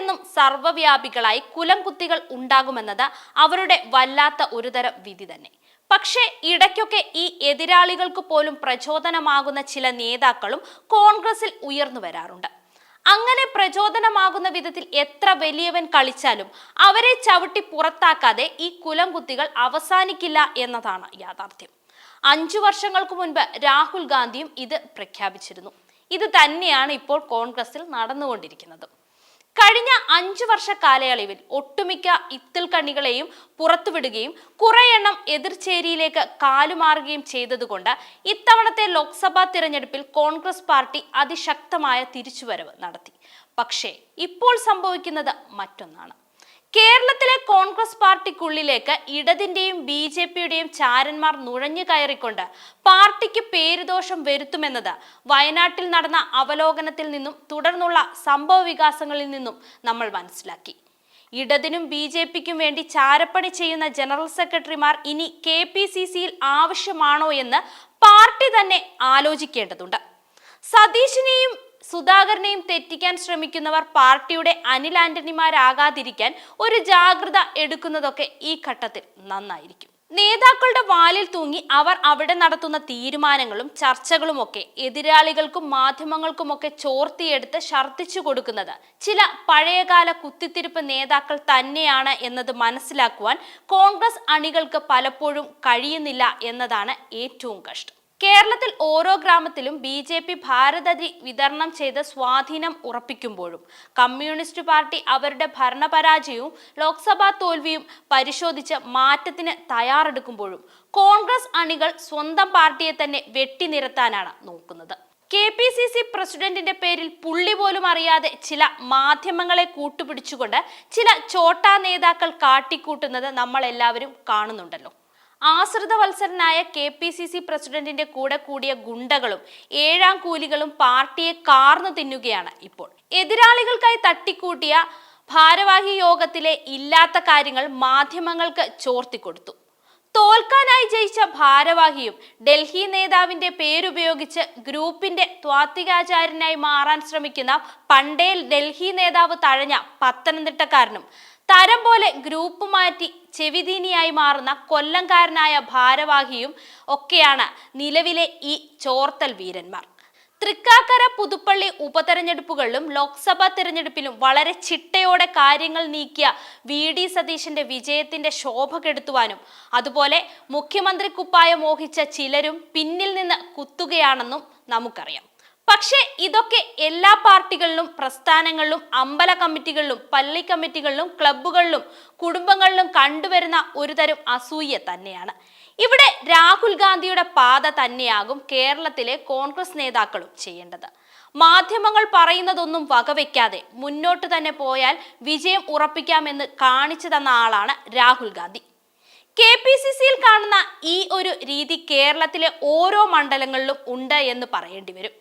എന്നും സർവവ്യാപികളായി കുലംകുത്തികൾ ഉണ്ടാകുമെന്നത് അവരുടെ വല്ലാത്ത ഒരുതരം വിധി തന്നെ. പക്ഷേ ഇടയ്ക്കൊക്കെ ഈ എതിരാളികൾക്ക് പോലും പ്രചോദനമാകുന്ന ചില നേതാക്കളും കോൺഗ്രസിൽ ഉയർന്നു വരാറുണ്ട്. അങ്ങനെ പ്രചോദനമാകുന്ന വിധത്തിൽ എത്ര വലിയവൻ കളിച്ചാലും അവരെ ചവിട്ടി പുറത്താക്കാതെ ഈ കുലംകുത്തികൾ അവസാനിക്കില്ല എന്നതാണ് യാഥാർത്ഥ്യം. അഞ്ചു വർഷങ്ങൾക്ക് മുൻപ് രാഹുൽ ഗാന്ധിയും ഇത് പ്രഖ്യാപിച്ചിരുന്നു. ഇത് തന്നെയാണ് ഇപ്പോൾ കോൺഗ്രസിൽ നടന്നുകൊണ്ടിരിക്കുന്നത്. കഴിഞ്ഞ അഞ്ചു വർഷ കാലയളവിൽ ഒട്ടുമിക്ക ഇത്തിൽ കണ്ണികളെയും പുറത്തുവിടുകയും കുറെയെണ്ണം എതിർചേരിയിലേക്ക് കാലുമാറുകയും ചെയ്തതുകൊണ്ട് ഇത്തവണത്തെ ലോക്സഭാ തിരഞ്ഞെടുപ്പിൽ കോൺഗ്രസ് പാർട്ടി അതിശക്തമായ തിരിച്ചുവരവ് നടത്തി. പക്ഷേ ഇപ്പോൾ സംഭവിക്കുന്നത് മറ്റൊന്നാണ്. കേരളത്തിലെ കോൺഗ്രസ് പാർട്ടിക്കുള്ളിലേക്ക് ഇടതിന്റെയും ബി ജെ പിയുടെയും ചാരന്മാർ നുഴഞ്ഞു കയറിക്കൊണ്ട് പാർട്ടിക്ക് പേരുദോഷം വരുത്തുമെന്നത് വയനാട്ടിൽ നടന്ന അവലോകനത്തിൽ നിന്നും തുടർന്നുള്ള സംഭവ വികാസങ്ങളിൽ നിന്നും നമ്മൾ മനസ്സിലാക്കി. ഇടതിനും ബി ജെ പിക്കും വേണ്ടി ചാരപ്പണി ചെയ്യുന്ന ജനറൽ സെക്രട്ടറിമാർ ഇനി കെ പി സി സിയിൽ ആവശ്യമാണോ എന്ന് പാർട്ടി തന്നെ ആലോചിക്കേണ്ടതുണ്ട്. സതീശിനെയും സുധാകരനെയും തെറ്റിക്കാൻ ശ്രമിക്കുന്നവർ പാർട്ടിയുടെ അനിൽ ആന്റണിമാരാകാതിരിക്കാൻ ഒരു ജാഗ്രത എടുക്കുന്നതൊക്കെ ഈ ഘട്ടത്തിൽ നന്നായിരിക്കും. നേതാക്കളുടെ വാലിൽ തൂങ്ങി അവർ അവിടെ നടത്തുന്ന തീരുമാനങ്ങളും ചർച്ചകളുമൊക്കെ എതിരാളികൾക്കും മാധ്യമങ്ങൾക്കുമൊക്കെ ചോർത്തിയെടുത്ത് ഛർദ്ദിച്ചു കൊടുക്കുന്നത് ചില പഴയകാല കുത്തിത്തിരിപ്പ് നേതാക്കൾ തന്നെയാണ് എന്നത് മനസ്സിലാക്കുവാൻ കോൺഗ്രസ് അണികൾക്ക് പലപ്പോഴും കഴിയുന്നില്ല എന്നതാണ് ഏറ്റവും കഷ്ടം. കേരളത്തിൽ ഓരോ ഗ്രാമത്തിലും ബി ജെ പി ഭാരതരി വിതരണം ചെയ്ത സ്വാധീനം ഉറപ്പിക്കുമ്പോഴും കമ്മ്യൂണിസ്റ്റ് പാർട്ടി അവരുടെ ഭരണപരാജയവും ലോക്സഭാ തോൽവിയും പരിശോധിച്ച് മാറ്റത്തിന് തയ്യാറെടുക്കുമ്പോഴും കോൺഗ്രസ് അണികൾ സ്വന്തം പാർട്ടിയെ തന്നെ വെട്ടിനിരത്താനാണ് നോക്കുന്നത്. കെ പി സി സി പ്രസിഡന്റിന്റെ പേരിൽ പുള്ളി പോലും അറിയാതെ ചില മാധ്യമങ്ങളെ കൂട്ടുപിടിച്ചുകൊണ്ട് ചില ചോട്ടാ നേതാക്കൾ കാട്ടിക്കൂട്ടുന്നത് നമ്മൾ എല്ലാവരും കാണുന്നുണ്ടല്ലോ. ആശ്രിത വത്സരനായ കെ പി സി സി പ്രസിഡന്റിന്റെ കൂടെ കൂടിയ ഗുണ്ടകളും ഏഴാം കൂലികളും പാർട്ടിയെ കാർന്നു തിന്നുകയാണ് ഇപ്പോൾ. എതിരാളികൾക്കായി തട്ടിക്കൂട്ടിയ ഭാരവാഹി യോഗത്തിലെ ഇല്ലാത്ത കാര്യങ്ങൾ മാധ്യമങ്ങൾക്ക് ചോർത്തിക്കൊടുത്തു. തോൽക്കാനായി ജയിച്ച ഭാരവാഹിയും ഡൽഹി നേതാവിന്റെ പേരുപയോഗിച്ച് ഗ്രൂപ്പിന്റെ ത്വാത്വികാചാര്യനായി മാറാൻ ശ്രമിക്കുന്ന പണ്ടേൽ ഡൽഹി നേതാവ് തഴഞ്ഞ പത്തനംതിട്ടക്കാരനും തരം പോലെ ഗ്രൂപ്പ് മാറ്റി ചെവിതീനിയായി മാറുന്ന കൊല്ലംകാരനായ ഭാരവാഹിയും ഒക്കെയാണ് നിലവിലെ ഈ ചോർത്തൽ വീരന്മാർ. തൃക്കാക്കര പുതുപ്പള്ളി ഉപതെരഞ്ഞെടുപ്പുകളിലും ലോക്സഭാ തെരഞ്ഞെടുപ്പിലും വളരെ ചിട്ടയോടെ കാര്യങ്ങൾ നീക്കിയ വി ഡി സതീശന്റെ വിജയത്തിന്റെ ശോഭ കെടുത്തുവാനും അതുപോലെ മുഖ്യമന്ത്രി കുപ്പായ മോഹിച്ച ചിലരും പിന്നിൽ നിന്ന് കുത്തുകയാണെന്നും നമുക്കറിയാം. പക്ഷേ ഇതൊക്കെ എല്ലാ പാർട്ടികളിലും പ്രസ്ഥാനങ്ങളിലും അമ്പല കമ്മിറ്റികളിലും പള്ളി കമ്മിറ്റികളിലും ക്ലബ്ബുകളിലും കുടുംബങ്ങളിലും കണ്ടുവരുന്ന ഒരുതരം അസൂയ തന്നെയാണ്. ഇവിടെ രാഹുൽ ഗാന്ധിയുടെ പാത തന്നെയാകും കേരളത്തിലെ കോൺഗ്രസ് നേതാക്കളും ചെയ്യേണ്ടത്. മാധ്യമങ്ങൾ പറയുന്നതൊന്നും വകവെക്കാതെ മുന്നോട്ട് തന്നെ പോയാൽ വിജയം ഉറപ്പിക്കാമെന്ന് കാണിച്ചു തന്ന ആളാണ് Rahul Gandhi. K P C സിയിൽ കാണുന്ന ഈ ഒരു രീതി കേരളത്തിലെ ഓരോ മണ്ഡലങ്ങളിലും ഉണ്ട് എന്ന് പറയേണ്ടി വരും.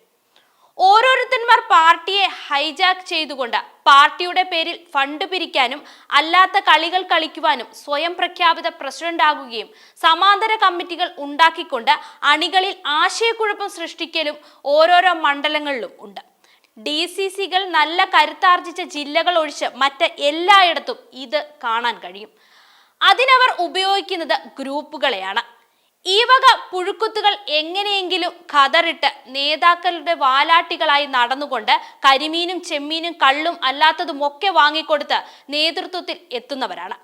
പാർട്ടിയെ ഹൈജാക്ക് ചെയ്തുകൊണ്ട് പാർട്ടിയുടെ പേരിൽ ഫണ്ട് പിരിക്കാനും അല്ലാത്ത കളികൾ കളിക്കുവാനും സ്വയം പ്രഖ്യാപിത പ്രസിഡന്റ് ആകുകയും സമാന്തര കമ്മിറ്റികൾ ഉണ്ടാക്കിക്കൊണ്ട് അണികളിൽ ആശയക്കുഴപ്പം സൃഷ്ടിക്കലും ഓരോരോ മണ്ഡലങ്ങളിലും ഉണ്ട്. ഡി സി സികൾ നല്ല കരുത്താർജിച്ച ജില്ലകൾ ഒഴിച്ച് മറ്റ് എല്ലായിടത്തും ഇത് കാണാൻ കഴിയും. അതിനവർ ഉപയോഗിക്കുന്നത് ഗ്രൂപ്പുകളെയാണ്. ഈ വക പുഴുക്കുത്തുകൾ എങ്ങനെയെങ്കിലും ഖതറിട്ട് നേതാക്കളുടെ വാലാട്ടികളായി നടന്നുകൊണ്ട് കരിമീനും ചെമ്മീനും കള്ളും അല്ലാത്തതുമൊക്കെ വാങ്ങിക്കൊടുത്ത് നേതൃത്വത്തിൽ എത്തുന്നവരാണ്.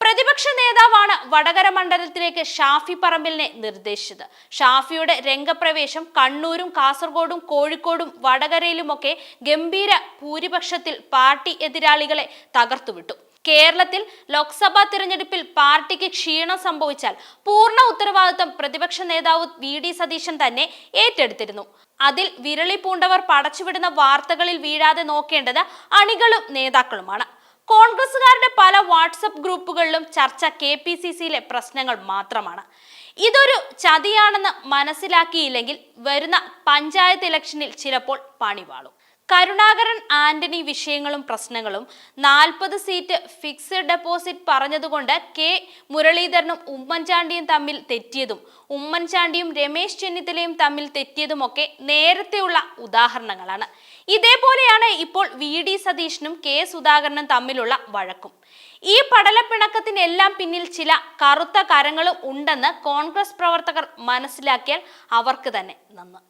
പ്രതിപക്ഷ നേതാവാണ് വടകര മണ്ഡലത്തിലേക്ക് ഷാഫി പറമ്പിലിനെ നിർദ്ദേശിച്ചത്. ഷാഫിയുടെ രംഗപ്രവേശം കണ്ണൂരും കാസർഗോഡും കോഴിക്കോടും വടകരയിലുമൊക്കെ ഗംഭീര ഭൂരിപക്ഷത്തിൽ പാർട്ടി എതിരാളികളെ തകർത്തുവിട്ടു. കേരളത്തിൽ ലോക്സഭാ തിരഞ്ഞെടുപ്പിൽ പാർട്ടിക്ക് ക്ഷീണം സംഭവിച്ചാൽ പൂർണ ഉത്തരവാദിത്വം പ്രതിപക്ഷ നേതാവ് വി ഡി സതീശൻ തന്നെ ഏറ്റെടുത്തിരുന്നു. അതിൽ വിരളി പൂണ്ടവർ പടച്ചുവിടുന്ന വാർത്തകളിൽ വീഴാതെ നോക്കേണ്ടത് അണികളും നേതാക്കളുമാണ്. കോൺഗ്രസുകാരുടെ പല വാട്സപ്പ് ഗ്രൂപ്പുകളിലും ചർച്ച കെ പി സി സിയിലെ പ്രശ്നങ്ങൾ മാത്രമാണ്. ഇതൊരു ചതിയാണെന്ന് മനസ്സിലാക്കിയില്ലെങ്കിൽ വരുന്ന പഞ്ചായത്ത് ഇലക്ഷനിൽ ചിലപ്പോൾ പണിവാളും. കരുണാകരൻ ആന്റണി വിഷയങ്ങളും പ്രശ്നങ്ങളും നാൽപ്പത് സീറ്റ് ഫിക്സഡ് ഡെപ്പോസിറ്റ് പറഞ്ഞതുകൊണ്ട് കെ മുരളീധരനും ഉമ്മൻചാണ്ടിയും തമ്മിൽ തെറ്റിയതും ഉമ്മൻചാണ്ടിയും രമേശ് ചെന്നിത്തലയും തമ്മിൽ തെറ്റിയതുമൊക്കെ നേരത്തെയുള്ള ഉദാഹരണങ്ങളാണ്. ഇതേപോലെയാണ് ഇപ്പോൾ വി ഡി സതീഷിനും കെ സുധാകരനും തമ്മിലുള്ള വഴക്കും. ഈ പടലപ്പിണക്കത്തിനെല്ലാം പിന്നിൽ ചില കറുത്ത കരങ്ങളും ഉണ്ടെന്ന് കോൺഗ്രസ് പ്രവർത്തകർ മനസ്സിലാക്കിയാൽ അവർക്ക് തന്നെ നന്ന്.